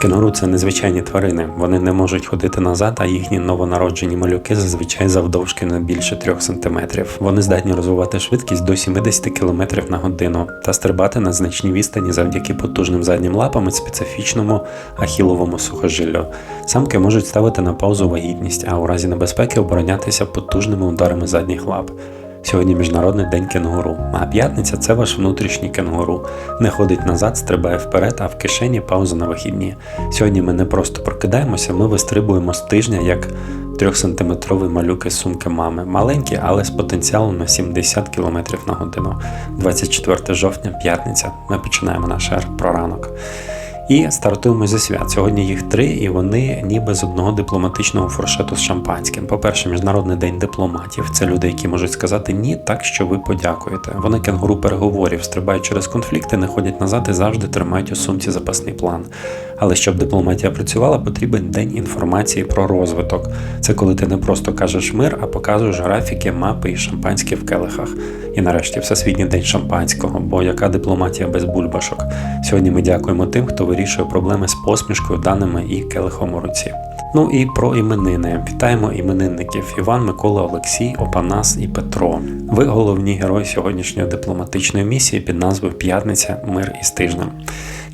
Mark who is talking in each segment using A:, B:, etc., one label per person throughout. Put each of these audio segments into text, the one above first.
A: Кенгуру це незвичайні тварини. Вони не можуть ходити назад, а їхні новонароджені малюки зазвичай завдовжки не більше 3 см. Вони здатні розвивати швидкість до 70 км на годину та стрибати на значні відстані завдяки потужним заднім лапам і специфічному ахіловому сухожиллю. Самки можуть ставити на паузу вагітність, а у разі небезпеки оборонятися потужними ударами задніх лап. Сьогодні міжнародний день кенгуру, а п'ятниця це ваш внутрішній кенгуру. Не ходить назад, стрибає вперед, а в кишені пауза на вихідні. Сьогодні ми не просто прокидаємося, ми вистрибуємо з тижня як трьохсантиметровий малюк із сумки мами. Маленькі, але з потенціалом на 70 км на годину. 24 жовтня, п'ятниця. Ми починаємо наш ер про ранок. І стартуємо зі свят. Сьогодні їх три, і вони ніби з одного дипломатичного фуршету з шампанським. По-перше, міжнародний день дипломатів. Це люди, які можуть сказати ні, так що ви подякуєте. Вони кенгуру переговорів, стрибають через конфлікти, не ходять назад і завжди тримають у сумці запасний план. Але щоб дипломатія працювала, потрібен день інформації про розвиток. Це коли ти не просто кажеш мир, а показуєш графіки, мапи і шампанське в келихах. І нарешті Всесвітній день шампанського, бо яка дипломатія без бульбашок. Сьогодні ми дякуємо тим, хто вирішує проблеми з посмішкою, даними і келихом у руці. Ну і про іменини. Вітаємо іменинників Іван, Микола, Олексій, Опанас і Петро. Ви головні герої сьогоднішньої дипломатичної місії під назвою П'ятниця, мир із тижнем.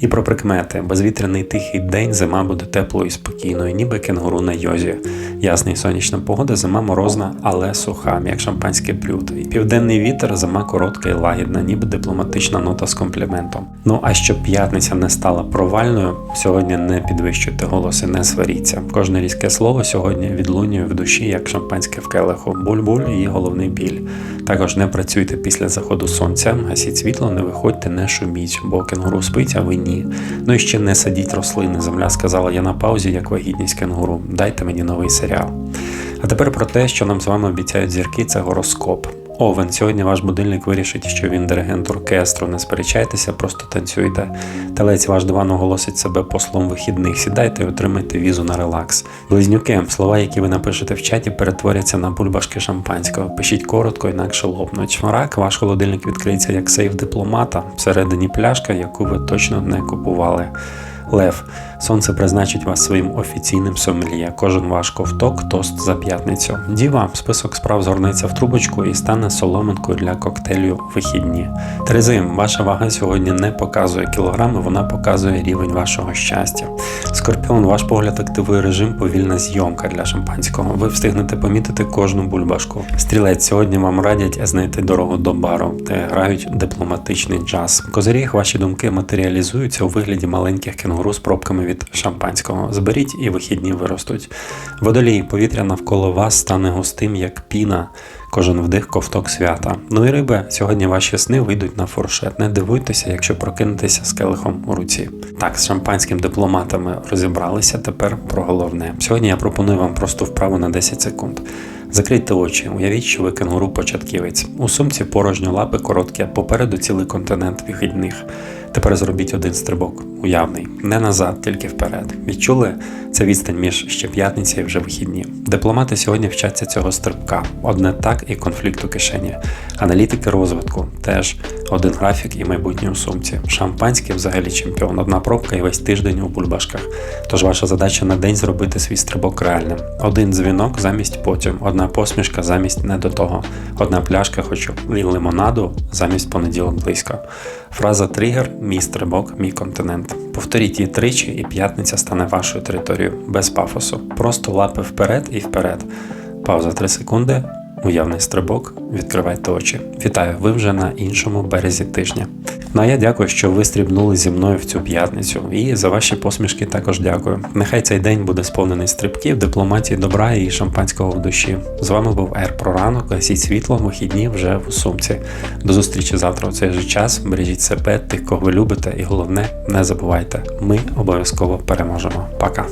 A: І про прикмети. Безвітряний тихий день, зима буде теплою і спокійною, ніби кенгуру на йозі. Ясний сонячна погода, зима морозна, але суха, як шампанське блюдо. І південний вітер, зима коротка і лагідна, ніби дипломатична нота з компліментом. Ну а щоб п'ятниця не стала провальною, сьогодні не підвищуйте голоси, не сваріться. Кожне різке слово сьогодні відлунює в душі, як шампанське в келиху, буль-буль і головний біль. Також не працюйте після заходу сонця, гасіть світло, не виходьте, не шуміть, бо кенгуру спить, а ви ні. Ну і ще не садіть рослини. Земля сказала, я на паузі, як вагітність кенгуру. Дайте мені новий серіал. А тепер про те, що нам з вами обіцяють зірки, це гороскоп. Овен, сьогодні ваш будильник вирішить, що він диригент оркестру. Не сперечайтеся, просто танцюйте. Телець ваш диван оголосить себе послом вихідних. Сідайте і отримайте візу на релакс. Близнюки, слова, які ви напишете в чаті, перетворяться на бульбашки шампанського. Пишіть коротко, інакше лопнуть. Рак, ваш холодильник відкриється як сейф дипломата. Всередині пляшка, яку ви точно не купували. Лев, сонце призначить вас своїм офіційним сомельє. Кожен ваш ковток тост за п'ятницю. Діва, список справ згорнеться в трубочку і стане соломинкою для коктейлю вихідні. Терези, ваша вага сьогодні не показує кілограми, вона показує рівень вашого щастя. Скорпіон, ваш погляд активує режим повільна зйомка для шампанського. Ви встигнете помітити кожну бульбашку. Стрілець, сьогодні вам радять знайти дорогу до бару, де грають дипломатичний джаз. Козиріг, ваші думки матеріалізуються у вигляді маленьких кенгуру з пробками від шампанського. Зберіть і вихідні виростуть. Водолій, повітря навколо вас стане густим, як піна. Кожен вдих ковток свята. Ну і риби, сьогодні ваші сни вийдуть на фуршет. Не дивуйтеся, якщо прокинетеся з келихом у руці. Так, з шампанським дипломатами розібралися. Тепер про головне. Сьогодні я пропоную вам просту вправу на 10 секунд. Закрийте очі, уявіть, що ви кенгуру початківець. У сумці порожньо лапи короткі, попереду цілий континент вихідних. Тепер зробіть один стрибок, уявний, не назад, тільки вперед. Відчули це відстань між ще п'ятниця і вже вихідні. Дипломати сьогодні вчаться цього стрибка. Одне так і конфлікт у кишені. Аналітики розвитку теж один графік і майбутнє у сумці. Шампанське взагалі чемпіон. Одна пробка і весь тиждень у бульбашках. Тож ваша задача на день зробити свій стрибок реальним. Один дзвінок замість потім, одна посмішка замість не до того, одна пляшка, хоч і лимонаду замість понеділок близько. Фраза тригер мій стрибок, мій континент. Повторіть її тричі, і п'ятниця стане вашою територією без пафосу. Просто лапи вперед і вперед. Пауза 3 секунди. Уявний стрибок, відкривайте очі. Вітаю, ви вже на іншому березі тижня. Ну а я дякую, що ви стрібнули зі мною в цю п'ятницю. І за ваші посмішки також дякую. Нехай цей день буде сповнений стрибків, дипломатії, добра і шампанського в душі. З вами був Ер про ранок. Гасіть світло, вихідні вже в сумці. До зустрічі завтра у цей же час. Бережіть себе, тих, кого ви любите, і головне, не забувайте, ми обов'язково переможемо. Пока.